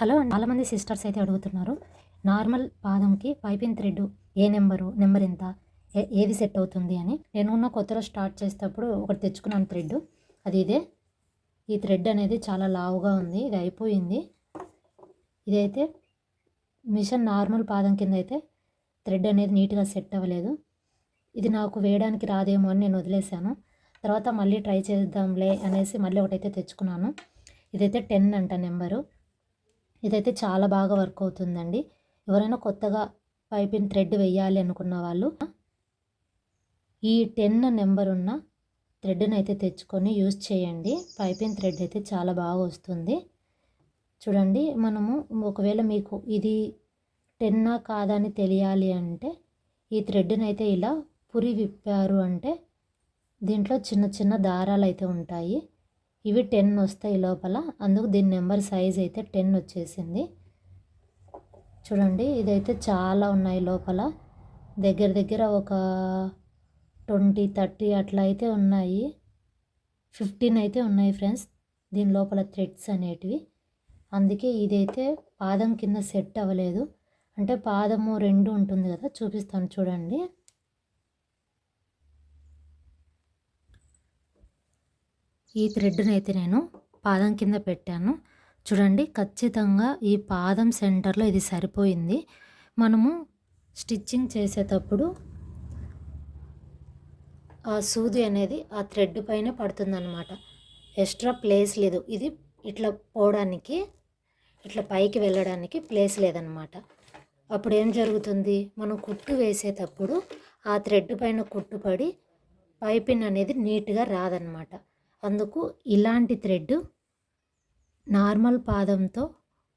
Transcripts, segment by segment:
Hello చాలామంది sisters అయితే అడుగుతున్నారు నార్మల్ పాదంకి పైపింగ్ థ్రెడ్ ఏ నెంబరు నెంబర్ ఎంత ఏ- ఏది సెట్ అవుతుంది అని. నేను ఉన్న కొత్తలో స్టార్ట్ చేసేటప్పుడు ఒకటి తెచ్చుకున్నాను థ్రెడ్. అది ఇదే. ఈ థ్రెడ్ అనేది చాలా లావుగా ఉంది ఇది అయిపోయింది. ఇదైతే మిషన్ నార్మల్ పాదం కింద అయితే థ్రెడ్ అనేది నీట్గా సెట్ అవ్వలేదు. ఇది నాకు వేయడానికి రాదేమో అని నేను వదిలేశాను. తర్వాత మళ్ళీ ట్రై చేద్దాంలే అనేసి మళ్ళీ ఒకటైతే తెచ్చుకున్నాను. ఇదైతే టెన్ అంట నెంబరు. ఇదైతే చాలా బాగా వర్క్ అవుతుందండి. ఎవరైనా కొత్తగా పైపింగ్ థ్రెడ్ వేయాలి అనుకున్న వాళ్ళు ఈ టెన్ నెంబర్ ఉన్న థ్రెడ్ని అయితే తెచ్చుకొని యూజ్ చేయండి. పైపింగ్ థ్రెడ్ అయితే చాలా బాగా వస్తుంది. చూడండి మనము ఒకవేళ మీకు ఇది టెన్నా కాదా అని తెలియాలి అంటే ఈ థ్రెడ్ని అయితే ఇలా పురి విప్పారు అంటే దీంట్లో చిన్న చిన్న దారాలు అయితే ఉంటాయి. ఇవి టెన్ వస్తాయి లోపల. అందుకు దీని నెంబర్ సైజ్ అయితే టెన్ వచ్చేసింది. చూడండి ఇదైతే చాలా ఉన్నాయి లోపల. దగ్గర దగ్గర ఒక ట్వంటీ థర్టీ అట్లా అయితే ఉన్నాయి. ఫిఫ్టీన్ అయితే ఉన్నాయి ఫ్రెండ్స్ దీని లోపల థ్రెడ్స్ అనేటివి. అందుకే ఇదైతే పాదం కింద సెట్ అవ్వలేదు. అంటే పాదము రెండు ఉంటుంది కదా చూపిస్తాను చూడండి. ఈ థ్రెడ్ని అయితే నేను పాదం కింద పెట్టాను. చూడండి ఖచ్చితంగా ఈ పాదం సెంటర్లో ఇది సరిపోయింది. మనము స్టిచ్చింగ్ చేసేటప్పుడు ఆ సూది అనేది ఆ థ్రెడ్ పైన పడుతుందన్నమాట. ఎక్స్ట్రా ప్లేస్ లేదు. ఇది ఇట్లా పోవడానికి ఇట్లా పైకి వెళ్ళడానికి ప్లేస్ లేదనమాట అప్పుడు ఏం జరుగుతుంది? మనం కుట్టు వేసేటప్పుడు ఆ థ్రెడ్ పైన కుట్టుపడి పైపిన్ అనేది నీట్గా రాదనమాట అందుకు ఇలాంటి థ్రెడ్ నార్మల్ పాదంతో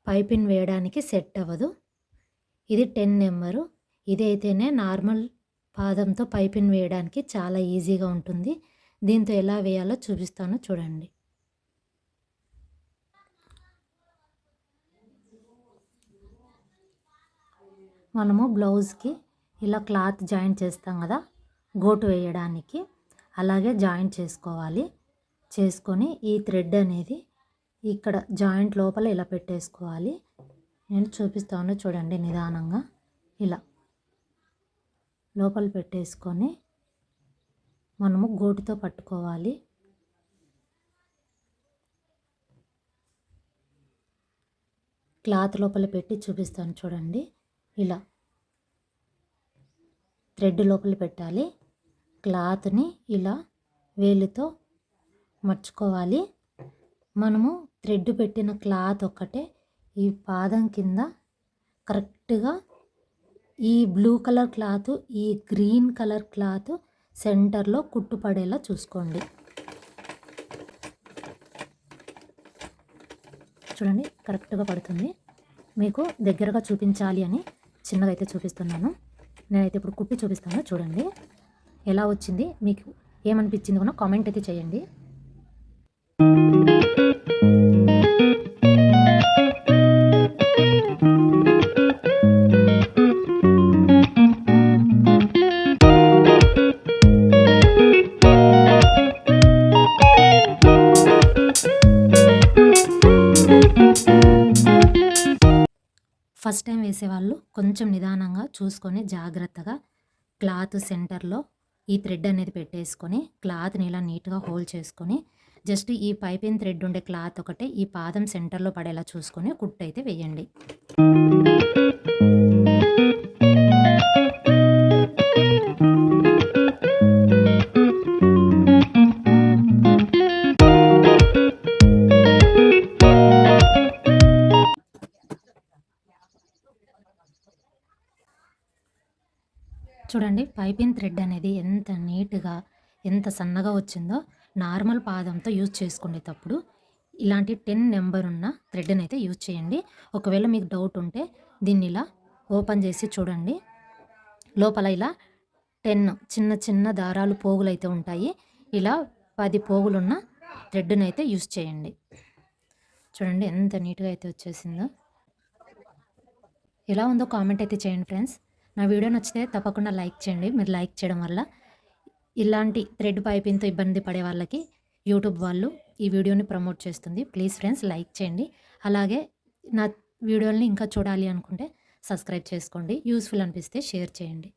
పైపిన్ వేయడానికి సెట్ అవ్వదు. ఇది టెన్ నెంబరు. ఇదైతేనే నార్మల్ పాదంతో పైపిన్ వేయడానికి చాలా ఈజీగా ఉంటుంది. దీంతో ఎలా వేయాలో చూపిస్తాను చూడండి. మనము బ్లౌజ్కి ఇలా క్లాత్ జాయింట్ చేస్తాం కదా గోటు వేయడానికి. అలాగే జాయింట్ చేసుకోవాలి. చేసుకొని ఈ థ్రెడ్ అనేది ఇక్కడ జాయింట్ లోపల ఇలా పెట్టేసుకోవాలి. నేను చూపిస్తాను చూడండి నిదానంగా. ఇలా లోపల పెట్టేసుకొని మనము గోటితో పట్టుకోవాలి. క్లాత్ లోపల పెట్టి చూపిస్తాను చూడండి. ఇలా థ్రెడ్ లోపల పెట్టాలి. క్లాత్ని ఇలా వేలితో మర్చుకోవాలి. మనము థ్రెడ్ పెట్టిన క్లాత్ ఒక్కటే ఈ పాదం కింద కరెక్ట్గా ఈ బ్లూ కలర్ క్లాత్ ఈ గ్రీన్ కలర్ క్లాత్ సెంటర్లో కుట్టుపడేలా చూసుకోండి. చూడండి కరెక్ట్గా పడుతుంది. మీకు దగ్గరగా చూపించాలి అని చిన్నగా అయితే చూపిస్తున్నాను. నేనైతే ఇప్పుడు కుట్టి చూపిస్తాను చూడండి. ఎలా వచ్చింది మీకు ఏమనిపించింది కూడా కామెంట్ అయితే చేయండి. ఫస్ట్ టైం వేసేవాళ్ళు కొంచెం నిదానంగా చూసుకొని జాగ్రత్తగా క్లాత్ సెంటర్లో ఈ థ్రెడ్ అనేది పెట్టేసుకొని క్లాత్ని ఇలా నీట్గా హోల్డ్ చేసుకొని జస్ట్ ఈ పైపింగ్ థ్రెడ్ ఉండే క్లాత్ ఒకటే ఈ పాదం సెంటర్లో పడేలా చూసుకొని కుట్టు అయితే వేయండి. చూడండి పైపింగ్ థ్రెడ్ అనేది ఎంత నీట్గా ఎంత సన్నగా వచ్చిందో నార్మల్ పాదంతో యూజ్ చేసుకునేటప్పుడు ఇలాంటి టెన్ నెంబర్ ఉన్న థ్రెడ్ని అయితే యూజ్ చేయండి. ఒకవేళ మీకు డౌట్ ఉంటే దీన్ని ఇలా ఓపెన్ చేసి చూడండి. లోపల ఇలా టెన్ చిన్న చిన్న దారాలు పోగులు అయితే ఉంటాయి. ఇలా పది పోగులున్న థ్రెడ్ని అయితే యూజ్ చేయండి. చూడండి ఎంత నీట్గా అయితే వచ్చేసిందో. ఎలా ఉందో కామెంట్ అయితే చేయండి ఫ్రెండ్స్. నా వీడియో నచ్చితే తప్పకుండా లైక్ చేయండి. మీరు లైక్ చేయడం వల్ల ఇలాంటి థ్రెడ్ పైపింగ్తో ఇబ్బంది పడే వాళ్ళకి యూట్యూబ్ వాళ్ళు ఈ వీడియోని ప్రమోట్ చేస్తుంది. ప్లీజ్ ఫ్రెండ్స్ లైక్ చేయండి. అలాగే నా వీడియోని ఇంకా చూడాలి అనుకుంటే సబ్స్క్రైబ్ చేసుకోండి. యూస్ఫుల్ అనిపిస్తే షేర్ చేయండి.